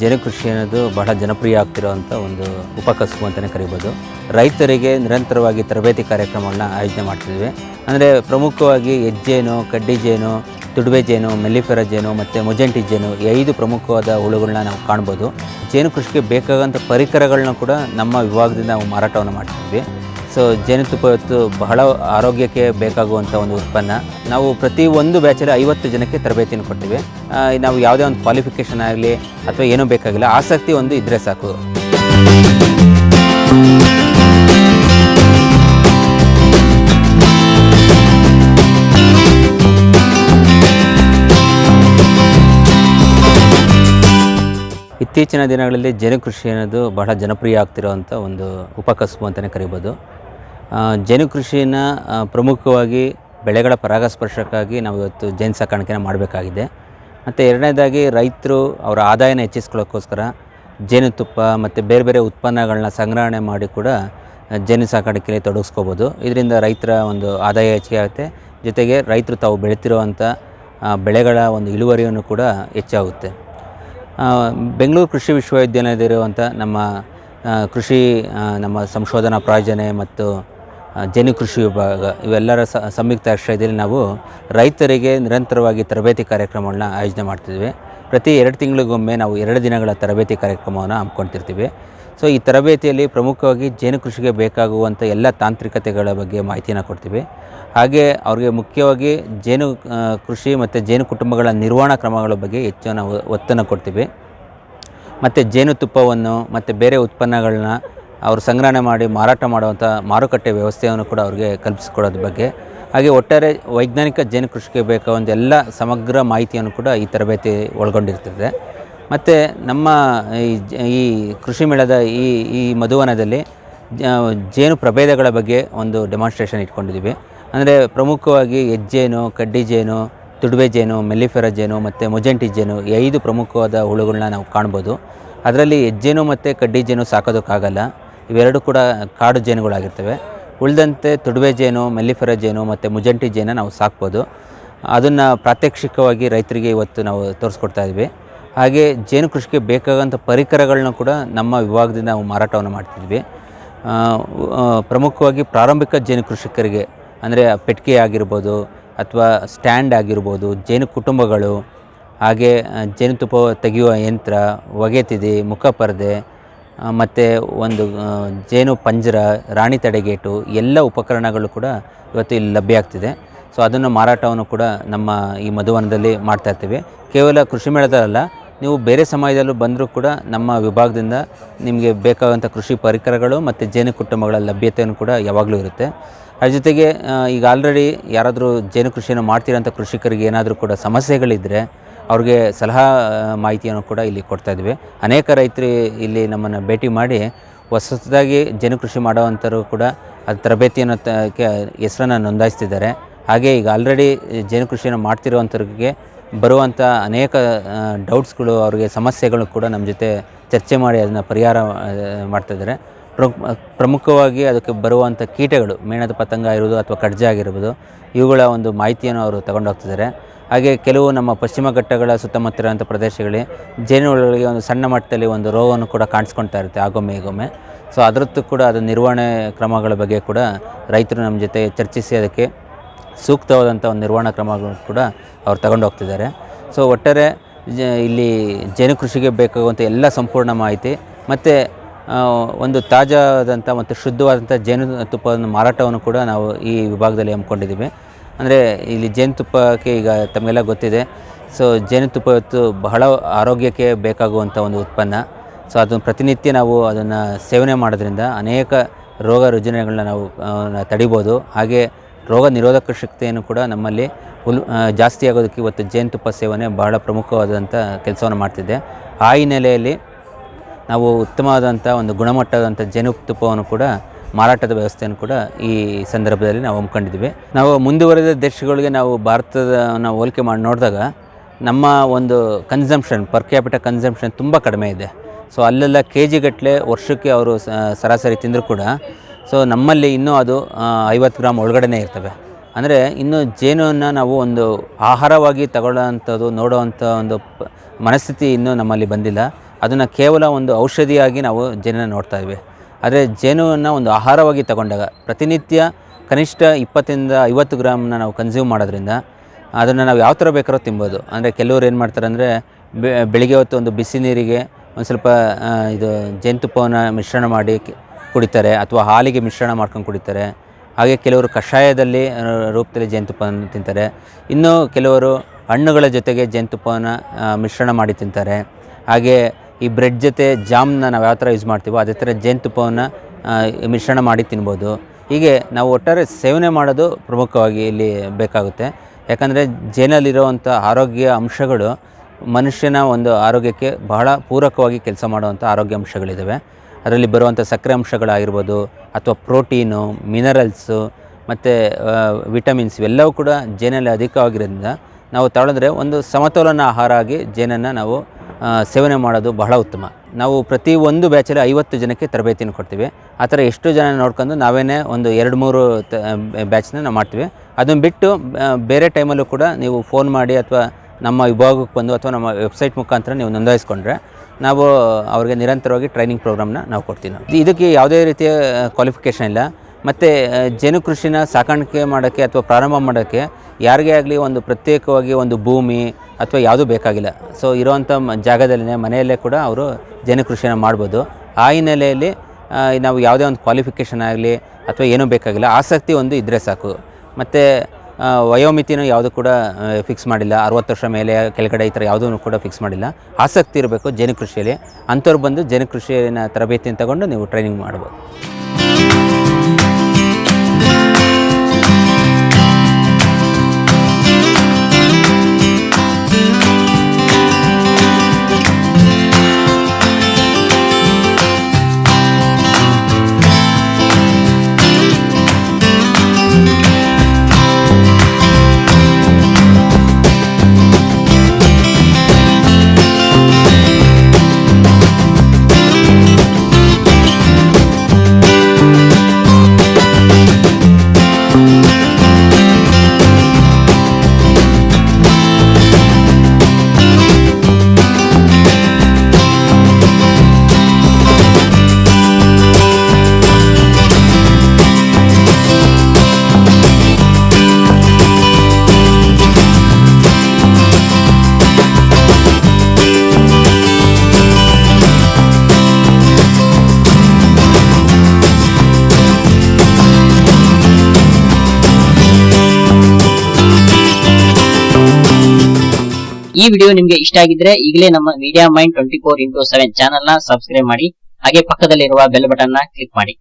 ಜೇನು ಕೃಷಿ ಅನ್ನೋದು ಬಹಳ ಜನಪ್ರಿಯ ಆಗ್ತಿರುವಂಥ ಒಂದು ಉಪಕಸಬು ಅಂತಲೇ ಕರಿಬೋದು. ರೈತರಿಗೆ ನಿರಂತರವಾಗಿ ತರಬೇತಿ ಕಾರ್ಯಕ್ರಮಗಳನ್ನ ಆಯೋಜನೆ ಮಾಡ್ತಿದ್ವಿ. ಅಂದರೆ ಪ್ರಮುಖವಾಗಿ ಹೆಜ್ಜೇನು ಕಡ್ಡಿ ಜೇನು ತುಡುಬೆ ಜೇನು ಮೆಲ್ಲಿಫೆರ ಜೇನು ಮತ್ತು ಮೊಜೆಂಟಿ ಜೇನು ಈ ಐದು ಪ್ರಮುಖವಾದ ಹುಳುಗಳನ್ನ ನಾವು ಕಾಣ್ಬೋದು. ಜೇನು ಕೃಷಿಗೆ ಬೇಕಾದಂಥ ಪರಿಕರಗಳನ್ನ ಕೂಡ ನಮ್ಮ ವಿಭಾಗದಿಂದ ನಾವು ಮಾರಾಟವನ್ನು ಮಾಡ್ತಿದ್ವಿ. ಸೊ ಜೇನುತುಪ್ಪ ಇವತ್ತು ಬಹಳ ಆರೋಗ್ಯಕ್ಕೆ ಬೇಕಾಗುವಂಥ ಒಂದು ಉತ್ಪನ್ನ. ನಾವು ಪ್ರತಿ ಒಂದು ಬ್ಯಾಚಲ್ಲಿ ಐವತ್ತು ಜನಕ್ಕೆ ತರಬೇತಿಯನ್ನು ಕೊಡ್ತೀವಿ. ನಾವು ಯಾವುದೇ ಒಂದು ಕ್ವಾಲಿಫಿಕೇಷನ್ ಆಗಲಿ ಅಥವಾ ಏನೂ ಬೇಕಾಗಿಲ್ಲ. ಆಸಕ್ತಿ ಒಂದು ಇದ್ದರೆ ಸಾಕು. ಇತ್ತೀಚಿನ ದಿನಗಳಲ್ಲಿ ಜೇನು ಕೃಷಿ ಅನ್ನೋದು ಬಹಳ ಜನಪ್ರಿಯ ಆಗ್ತಿರುವಂಥ ಒಂದು ಉಪಕಸಬು ಅಂತಲೇ ಕರಿಬೋದು. ಜೇನು ಕೃಷಿನ ಪ್ರಮುಖವಾಗಿ ಬೆಳೆಗಳ ಪರಾಗಸ್ಪರ್ಶಕ್ಕಾಗಿ ನಾವು ಇವತ್ತು ಜೇನು ಸಾಕಾಣಿಕೆನ ಮಾಡಬೇಕಾಗಿದೆ. ಮತ್ತು ಎರಡನೇದಾಗಿ ರೈತರು ಅವರ ಆದಾಯನ ಹೆಚ್ಚಿಸ್ಕೊಳ್ಳೋಕ್ಕೋಸ್ಕರ ಜೇನುತುಪ್ಪ ಮತ್ತು ಬೇರೆ ಬೇರೆ ಉತ್ಪನ್ನಗಳನ್ನ ಸಂಗ್ರಹಣೆ ಮಾಡಿ ಕೂಡ ಜೇನು ಸಾಕಾಣಿಕೆಯಲ್ಲಿ ತೊಡಗಿಸ್ಕೋಬೋದು. ಇದರಿಂದ ರೈತರ ಒಂದು ಆದಾಯ ಹೆಚ್ಚಿಗೆ ಆಗುತ್ತೆ. ಜೊತೆಗೆ ರೈತರು ತಾವು ಬೆಳೀತಿರುವಂಥ ಬೆಳೆಗಳ ಒಂದು ಇಳುವರಿಯನ್ನು ಕೂಡ ಹೆಚ್ಚಾಗುತ್ತೆ. ಬೆಂಗಳೂರು ಕೃಷಿ ವಿಶ್ವವಿದ್ಯಾಲಯದಲ್ಲಿರುವಂಥ ನಮ್ಮ ಕೃಷಿ ನಮ್ಮ ಸಂಶೋಧನಾ ಪ್ರಾಯೋಜನೆ ಮತ್ತು ಜೇನು ಕೃಷಿ ವಿಭಾಗ, ಇವೆಲ್ಲರ ಸಂಯುಕ್ತ ಆಶ್ರಯದಲ್ಲಿ ನಾವು ರೈತರಿಗೆ ನಿರಂತರವಾಗಿ ತರಬೇತಿ ಕಾರ್ಯಕ್ರಮಗಳನ್ನ ಆಯೋಜನೆ ಮಾಡ್ತಿದ್ವಿ. ಪ್ರತಿ ಎರಡು ತಿಂಗಳಿಗೊಮ್ಮೆ ನಾವು ಎರಡು ದಿನಗಳ ತರಬೇತಿ ಕಾರ್ಯಕ್ರಮವನ್ನು ಹಮ್ಮಿಕೊಳ್ತಿರ್ತೀವಿ ಸೊ, ಈ ತರಬೇತಿಯಲ್ಲಿ ಪ್ರಮುಖವಾಗಿ ಜೇನು ಕೃಷಿಗೆ ಬೇಕಾಗುವಂಥ ಎಲ್ಲ ತಾಂತ್ರಿಕತೆಗಳ ಬಗ್ಗೆ ಮಾಹಿತಿಯನ್ನು ಕೊಡ್ತೀವಿ. ಹಾಗೆ ಅವ್ರಿಗೆ ಮುಖ್ಯವಾಗಿ ಜೇನು ಕೃಷಿ ಮತ್ತು ಜೇನು ಕುಟುಂಬಗಳ ನಿರ್ವಹಣಾ ಕ್ರಮಗಳ ಬಗ್ಗೆ ಹೆಚ್ಚು ನಾವು ಒತ್ತನ್ನು ಕೊಡ್ತೀವಿ. ಮತ್ತು ಜೇನುತುಪ್ಪವನ್ನು ಮತ್ತು ಬೇರೆ ಉತ್ಪನ್ನಗಳನ್ನ ಅವರು ಸಂಗ್ರಹಣೆ ಮಾಡಿ ಮಾರಾಟ ಮಾಡುವಂಥ ಮಾರುಕಟ್ಟೆ ವ್ಯವಸ್ಥೆಯನ್ನು ಕೂಡ ಅವ್ರಿಗೆ ಕಲ್ಪಿಸಿಕೊಡೋದ್ರ ಬಗ್ಗೆ. ಹಾಗೆ ಒಟ್ಟಾರೆ ವೈಜ್ಞಾನಿಕ ಜೇನು ಕೃಷಿಗೆ ಬೇಕಾದ ಒಂದೆಲ್ಲ ಸಮಗ್ರ ಮಾಹಿತಿಯನ್ನು ಕೂಡ ಈ ತರಬೇತಿ ಒಳಗೊಂಡಿರ್ತದೆ. ಮತ್ತು ನಮ್ಮ ಈ ಈ ಕೃಷಿ ಮೇಳದ ಈ ಈ ಮಧುವನದಲ್ಲಿ ಜೇನು ಪ್ರಭೇದಗಳ ಬಗ್ಗೆ ಒಂದು ಡೆಮಾನ್ಸ್ಟ್ರೇಷನ್ ಇಟ್ಕೊಂಡಿದ್ದೀವಿ. ಅಂದರೆ ಪ್ರಮುಖವಾಗಿ ಹೆಜ್ಜೇನು ಕಡ್ಡಿ ಜೇನು ತುಡುಬೆ ಜೇನು, ಮೆಲ್ಲಿಫೆರ ಜೇನು ಮತ್ತು ಮೊಜೆಂಟಿ ಜೇನು ಐದು ಪ್ರಮುಖವಾದ ಹುಳುಗಳನ್ನ ನಾವು ಕಾಣ್ಬೋದು. ಅದರಲ್ಲಿ ಹೆಜ್ಜೇನು ಮತ್ತು ಕಡ್ಡಿ ಜೇನು ಸಾಕೋದಕ್ಕಾಗಲ್ಲ. ಇವೆರಡು ಕೂಡ ಕಾಡು ಜೇನುಗಳಾಗಿರ್ತವೆ. ಉಳಿದಂತೆ ತುಡುವೆ ಜೇನು, ಮೆಲ್ಲಿಫೆರ ಜೇನು ಮತ್ತು ಮುಜಂಟಿ ಜೇನ ನಾವು ಸಾಕ್ಬೋದು. ಅದನ್ನು ಪ್ರಾತ್ಯಕ್ಷಿಕವಾಗಿ ರೈತರಿಗೆ ಇವತ್ತು ನಾವು ತೋರಿಸ್ಕೊಡ್ತಾ ಇದ್ವಿ. ಹಾಗೆ ಜೇನು ಕೃಷಿಗೆ ಬೇಕಾಗಂಥ ಪರಿಕರಗಳನ್ನ ಕೂಡ ನಮ್ಮ ವಿಭಾಗದಿಂದ ನಾವು ಮಾರಾಟವನ್ನು ಮಾಡ್ತಿದ್ವಿ. ಪ್ರಮುಖವಾಗಿ ಪ್ರಾರಂಭಿಕ ಜೇನು ಕೃಷಿಕರಿಗೆ ಅಂದರೆ ಪೆಟ್ಟಿಗೆ ಆಗಿರ್ಬೋದು ಅಥವಾ ಸ್ಟ್ಯಾಂಡ್ ಆಗಿರ್ಬೋದು, ಜೇನು ಕುಟುಂಬಗಳು, ಹಾಗೆ ಜೇನುತುಪ್ಪ ತೆಗೆಯುವ ಯಂತ್ರ, ಒಗೆತಿದೆ ಮುಖಪರದೆ ಮುಖ ಪರದೆ ಮತ್ತು ಒಂದು ಜೇನು ಪಂಜರ, ರಾಣಿ ತಡೆಗೇಟು ಎಲ್ಲ ಉಪಕರಣಗಳು ಕೂಡ ಇವತ್ತು ಇಲ್ಲಿ ಲಭ್ಯ ಆಗ್ತಿದೆ. ಸೊ ಅದನ್ನು ಮಾರಾಟವನ್ನು ಕೂಡ ನಮ್ಮ ಈ ಮಧುವನದಲ್ಲಿ ಮಾಡ್ತಾ ಇರ್ತೀವಿ. ಕೇವಲ ಕೃಷಿ ಮೇಳದಲ್ಲ ನೀವು ಬೇರೆ ಸಮಯದಲ್ಲೂ ಬಂದರೂ ಕೂಡ ನಮ್ಮ ವಿಭಾಗದಿಂದ ನಿಮಗೆ ಬೇಕಾದಂಥ ಕೃಷಿ ಪರಿಕರಗಳು ಮತ್ತು ಜೇನು ಕುಟುಂಬಗಳ ಲಭ್ಯತೆಯನ್ನು ಕೂಡ ಯಾವಾಗಲೂ ಇರುತ್ತೆ. ಅದ್ರ ಜೊತೆಗೆ ಈಗ ಆಲ್ರೆಡಿ ಯಾರಾದರೂ ಜೇನು ಕೃಷಿಯನ್ನು ಮಾಡ್ತಿರೋಂಥ ಕೃಷಿಕರಿಗೆ ಏನಾದರೂ ಕೂಡ ಸಮಸ್ಯೆಗಳಿದ್ದರೆ ಅವ್ರಿಗೆ ಸಲಹಾ ಮಾಹಿತಿಯನ್ನು ಕೂಡ ಇಲ್ಲಿ ಕೊಡ್ತಾ ಇದ್ವಿ. ಅನೇಕ ರೈತರು ಇಲ್ಲಿ ನಮ್ಮನ್ನು ಭೇಟಿ ಮಾಡಿ ಹೊಸದಾಗಿ ಜೇನು ಕೃಷಿ ಮಾಡೋವಂಥರು ಕೂಡ ಅದು ತರಬೇತಿಯನ್ನು ತ ಹೆಸರನ್ನು ನೋಂದಾಯಿಸ್ತಿದ್ದಾರೆ. ಹಾಗೆ ಈಗ ಆಲ್ರೆಡಿ ಜೇನು ಕೃಷಿಯನ್ನು ಮಾಡ್ತಿರುವಂಥವ್ರಿಗೆ ಬರುವಂಥ ಅನೇಕ ಡೌಟ್ಸ್ಗಳು ಅವ್ರಿಗೆ ಸಮಸ್ಯೆಗಳು ಕೂಡ ನಮ್ಮ ಜೊತೆ ಚರ್ಚೆ ಮಾಡಿ ಅದನ್ನು ಪರಿಹಾರ ಮಾಡ್ತಾಯಿದ್ದಾರೆ ಪ್ರಮುಖ ಪ್ರಮುಖವಾಗಿ ಅದಕ್ಕೆ ಬರುವಂಥ ಕೀಟಗಳು, ಮೇಣದ ಪತಂಗ ಇರ್ಬೋದು ಅಥವಾ ಕಡ್ಜೆ ಆಗಿರ್ಬೋದು, ಇವುಗಳ ಒಂದು ಮಾಹಿತಿಯನ್ನು ಅವರು ತಗೊಂಡೋಗ್ತಿದ್ದಾರೆ ಹಾಗೆ ಕೆಲವು ನಮ್ಮ ಪಶ್ಚಿಮ ಘಟ್ಟಗಳ ಸುತ್ತಮುತ್ತ ಇರುವಂಥ ಪ್ರದೇಶಗಳಲ್ಲಿ ಜೇನುಹುಳುಗಳಿಗೆ ಒಂದು ಸಣ್ಣ ಮಟ್ಟದಲ್ಲಿ ಒಂದು ರೋಗವನ್ನು ಕೂಡ ಕಾಣಿಸ್ಕೊಳ್ತಾ ಇರುತ್ತೆ ಆಗೊಮ್ಮೆ ಈಗೊಮ್ಮೆ. ಸೊ ಅದರದ್ದು ಕೂಡ ಅದು ನಿರ್ವಹಣೆ ಕ್ರಮಗಳ ಬಗ್ಗೆ ಕೂಡ ರೈತರು ನಮ್ಮ ಜೊತೆ ಚರ್ಚಿಸಿ ಅದಕ್ಕೆ ಸೂಕ್ತವಾದಂಥ ಒಂದು ನಿರ್ವಹಣಾ ಕ್ರಮಗಳು ಕೂಡ ಅವ್ರು ತಗೊಂಡು ಹೋಗ್ತಿದ್ದಾರೆ. ಸೊ ಒಟ್ಟಾರೆ ಇಲ್ಲಿ ಜೇನು ಕೃಷಿಗೆ ಬೇಕಾಗುವಂಥ ಎಲ್ಲ ಸಂಪೂರ್ಣ ಮಾಹಿತಿ ಮತ್ತು ಒಂದು ತಾಜಾದಂಥ ಮತ್ತು ಶುದ್ಧವಾದಂಥ ಜೇನು ತುಪ್ಪವನ್ನು ಮಾರಾಟವನ್ನು ಕೂಡ ನಾವು ಈ ವಿಭಾಗದಲ್ಲಿ ಹಮ್ಮಿಕೊಂಡಿದ್ದೀವಿ. ಅಂದರೆ ಇಲ್ಲಿ ಜೇನುತುಪ್ಪಕ್ಕೆ ಈಗ ತಮಗೆಲ್ಲ ಗೊತ್ತಿದೆ. ಸೊ ಜೇನುತುಪ್ಪ ಇವತ್ತು ಬಹಳ ಆರೋಗ್ಯಕ್ಕೆ ಬೇಕಾಗುವಂಥ ಒಂದು ಉತ್ಪನ್ನ. ಸೊ ಅದನ್ನು ಪ್ರತಿನಿತ್ಯ ನಾವು ಅದನ್ನು ಸೇವನೆ ಮಾಡೋದ್ರಿಂದ ಅನೇಕ ರೋಗ ರುಜಿನಗಳನ್ನ ನಾವು ತಡಿಬೋದು. ಹಾಗೆ ರೋಗ ನಿರೋಧಕ ಶಕ್ತಿಯನ್ನು ಕೂಡ ನಮ್ಮಲ್ಲಿ ಉಲ್ ಜಾಸ್ತಿ ಆಗೋದಕ್ಕೆ ಇವತ್ತು ಜೇನುತುಪ್ಪ ಸೇವನೆ ಬಹಳ ಪ್ರಮುಖವಾದಂಥ ಕೆಲಸವನ್ನು ಮಾಡ್ತಿದೆ. ಆ ಹಿನ್ನೆಲೆಯಲ್ಲಿ ನಾವು ಉತ್ತಮವಾದಂಥ ಒಂದು ಗುಣಮಟ್ಟದಂಥ ಜೇನುತುಪ್ಪವನ್ನು ಕೂಡ ಮಾರಾಟದ ವ್ಯವಸ್ಥೆಯನ್ನು ಕೂಡ ಈ ಸಂದರ್ಭದಲ್ಲಿ ನಾವು ಹಮ್ಮಿಕೊಂಡಿದ್ವಿ ನಾವು ಮುಂದುವರೆದ ದೇಶಗಳಿಗೆ ನಾವು ಭಾರತದ ನಾವು ಹೋಲಿಕೆ ಮಾಡಿ ನೋಡಿದಾಗ ನಮ್ಮ ಒಂದು ಕನ್ಸಂಪ್ಷನ್ ಪರ್ ಕ್ಯಾಪಿಟ ಕನ್ಸಂಪ್ಷನ್ ತುಂಬ ಕಡಿಮೆ ಇದೆ. ಸೊ ಅಲ್ಲೆಲ್ಲ ಕೆ ಜಿಗಟ್ಟಲೆ ವರ್ಷಕ್ಕೆ ಅವರು ಸರಾಸರಿ ತಿಂದರೂ ಕೂಡ ಸೊ ನಮ್ಮಲ್ಲಿ ಇನ್ನೂ ಅದು ಐವತ್ತು ಗ್ರಾಮ್ ಒಳಗಡೆನೇ ಇರ್ತವೆ. ಅಂದರೆ ಇನ್ನು ಜೇನನ್ನು ನಾವು ಒಂದು ಆಹಾರವಾಗಿ ತಗೊಳ್ಳೋವಂಥದ್ದು ನೋಡೋವಂಥ ಒಂದು ಮನಸ್ಥಿತಿ ಇನ್ನೂ ನಮ್ಮಲ್ಲಿ ಬಂದಿಲ್ಲ. ಅದನ್ನು ಕೇವಲ ಒಂದು ಔಷಧಿಯಾಗಿ ನಾವು ಜೇನನ್ನು ನೋಡ್ತಾ ಇದ್ವಿ. ಆದರೆ ಜೇನುವನ್ನು ಒಂದು ಆಹಾರವಾಗಿ ತಗೊಂಡಾಗ ಪ್ರತಿನಿತ್ಯ ಕನಿಷ್ಠ ಇಪ್ಪತ್ತರಿಂದ ಐವತ್ತು ಗ್ರಾಮ್ನ ನಾವು ಕನ್ಸ್ಯೂಮ್ ಮಾಡೋದ್ರಿಂದ ಅದನ್ನು ನಾವು ಯಾವ ಥರ ಬೇಕಾದ್ರೂ ತಿನ್ಬೋದು. ಅಂದರೆ ಕೆಲವರು ಏನು ಮಾಡ್ತಾರೆ ಅಂದರೆ ಬೆಳಿಗ್ಗೆ ಹೊತ್ತು ಒಂದು ಬಿಸಿ ನೀರಿಗೆ ಒಂದು ಸ್ವಲ್ಪ ಇದು ಜೇನುತುಪ್ಪವನ್ನು ಮಿಶ್ರಣ ಮಾಡಿ ಕುಡಿತಾರೆ ಅಥವಾ ಹಾಲಿಗೆ ಮಿಶ್ರಣ ಮಾಡ್ಕೊಂಡು ಕುಡಿತಾರೆ. ಹಾಗೆ ಕೆಲವರು ಕಷಾಯದಲ್ಲಿ ರೂಪದಲ್ಲಿ ಜೇನುತುಪ್ಪವನ್ನು ತಿಂತಾರೆ. ಇನ್ನು ಕೆಲವರು ಹಣ್ಣುಗಳ ಜೊತೆಗೆ ಜೇನುತುಪ್ಪವನ್ನು ಮಿಶ್ರಣ ಮಾಡಿ ತಿಂತಾರೆ. ಹಾಗೆ ಈ ಬ್ರೆಡ್ ಜೊತೆ ಜಾಮ್ನ ನಾವು ಯಾವ ಥರ ಯೂಸ್ ಮಾಡ್ತೀವೋ ಅದೇ ಥರ ಜೇನುತುಪ್ಪವನ್ನು ಮಿಶ್ರಣ ಮಾಡಿ ತಿನ್ಬೋದು. ಹೀಗೆ ನಾವು ಒಟ್ಟಾರೆ ಸೇವನೆ ಮಾಡೋದು ಪ್ರಮುಖವಾಗಿ ಇಲ್ಲಿ ಬೇಕಾಗುತ್ತೆ. ಯಾಕಂದರೆ ಜೇನಲ್ಲಿರುವಂಥ ಆರೋಗ್ಯ ಅಂಶಗಳು ಮನುಷ್ಯನ ಒಂದು ಆರೋಗ್ಯಕ್ಕೆ ಬಹಳ ಪೂರಕವಾಗಿ ಕೆಲಸ ಮಾಡುವಂಥ ಆರೋಗ್ಯ ಅಂಶಗಳಿದ್ದಾವೆ ಅದರಲ್ಲಿ ಬರುವಂಥ ಸಕ್ಕರೆ ಅಂಶಗಳಾಗಿರ್ಬೋದು ಅಥವಾ ಪ್ರೋಟೀನು ಮಿನರಲ್ಸು ಮತ್ತು ವಿಟಮಿನ್ಸ್ ಇವೆಲ್ಲವೂ ಕೂಡ ಜೇನಲ್ಲಿ ಅಧಿಕವಾಗಿರೋದ್ರಿಂದ ನಾವು ತಗೊಳಿದ್ರೆ ಒಂದು ಸಮತೋಲನ ಆಹಾರ ಆಗಿ ಜೇನನ್ನು ನಾವು ಸೇವನೆ ಮಾಡೋದು ಬಹಳ ಉತ್ತಮ. ನಾವು ಪ್ರತಿ ಒಂದು ಬ್ಯಾಚಲ್ಲಿ ಐವತ್ತು ಜನಕ್ಕೆ ತರಬೇತಿಯನ್ನು ಕೊಡ್ತೀವಿ. ಆ ಥರ ಎಷ್ಟು ಜನ ನೋಡ್ಕೊಂಡು ನಾವೇನೇ ಒಂದು ಎರಡು ಮೂರು ತ ಬ್ಯಾಚ್ನ ನಾವು ಮಾಡ್ತೀವಿ. ಅದನ್ನು ಬಿಟ್ಟು ಬೇರೆ ಟೈಮಲ್ಲೂ ಕೂಡ ನೀವು ಫೋನ್ ಮಾಡಿ ಅಥವಾ ನಮ್ಮ ವಿಭಾಗಕ್ಕೆ ಬಂದು ಅಥವಾ ನಮ್ಮ ವೆಬ್ಸೈಟ್ ಮುಖಾಂತರ ನೀವು ನೋಂದಾಯಿಸ್ಕೊಂಡ್ರೆ ನಾವು ಅವ್ರಿಗೆ ನಿರಂತರವಾಗಿ ಟ್ರೈನಿಂಗ್ ಪ್ರೋಗ್ರಾಮ್ನ ನಾವು ಕೊಡ್ತೀವಿ ಇದಕ್ಕೆ ಯಾವುದೇ ರೀತಿಯ ಕ್ವಾಲಿಫಿಕೇಷನ್ ಇಲ್ಲ. ಮತ್ತು ಜೇನು ಕೃಷಿನ ಸಾಕಾಣಿಕೆ ಮಾಡೋಕ್ಕೆ ಅಥವಾ ಪ್ರಾರಂಭ ಮಾಡೋಕ್ಕೆ ಯಾರಿಗೇ ಆಗಲಿ ಒಂದು ಪ್ರತ್ಯೇಕವಾಗಿ ಒಂದು ಭೂಮಿ ಅಥವಾ ಯಾವುದೂ ಬೇಕಾಗಿಲ್ಲ. ಸೊ ಇರೋವಂಥ ಜಾಗದಲ್ಲೇ ಮನೆಯಲ್ಲೇ ಕೂಡ ಅವರು ಜೇನು ಕೃಷಿನ ಮಾಡ್ಬೋದು. ಆ ಹಿನ್ನೆಲೆಯಲ್ಲಿ ನಾವು ಯಾವುದೇ ಒಂದು ಕ್ವಾಲಿಫಿಕೇಷನ್ ಆಗಲಿ ಅಥವಾ ಏನೂ ಬೇಕಾಗಿಲ್ಲ. ಆಸಕ್ತಿ ಒಂದು ಇದ್ದರೆ ಸಾಕು. ಮತ್ತು ವಯೋಮಿತಿನೂ ಯಾವುದು ಕೂಡ ಫಿಕ್ಸ್ ಮಾಡಿಲ್ಲ. ಅರುವತ್ತು ವರ್ಷ ಮೇಲೆ ಕೆಳಗಡೆ ಈ ಥರ ಯಾವುದೂ ಕೂಡ ಫಿಕ್ಸ್ ಮಾಡಿಲ್ಲ. ಆಸಕ್ತಿ ಇರಬೇಕು ಜೇನು ಕೃಷಿಯಲ್ಲಿ ಅಂಥವ್ರು ಬಂದು ಜೇನು ಕೃಷಿನ ತರಬೇತಿಯನ್ನು ತಗೊಂಡು ನೀವು ಟ್ರೈನಿಂಗ್ ಮಾಡ್ಬೋದು. ಈ ವಿಡಿಯೋ ನಿಮ್ಗೆ ಇಷ್ಟ ಆಗಿದ್ರೆ ಈಗಲೇ ನಮ್ಮ media mind twenty four into seven ಚಾನಲ್ನ ಸಬ್ಸ್ಕ್ರೈಬ್ ಮಾಡಿ, ಹಾಗೆ ಪಕ್ಕದಲ್ಲಿರುವ ಬೆಲ್ ಬಟನ್ನ ಕ್ಲಿಕ್ ಮಾಡಿ.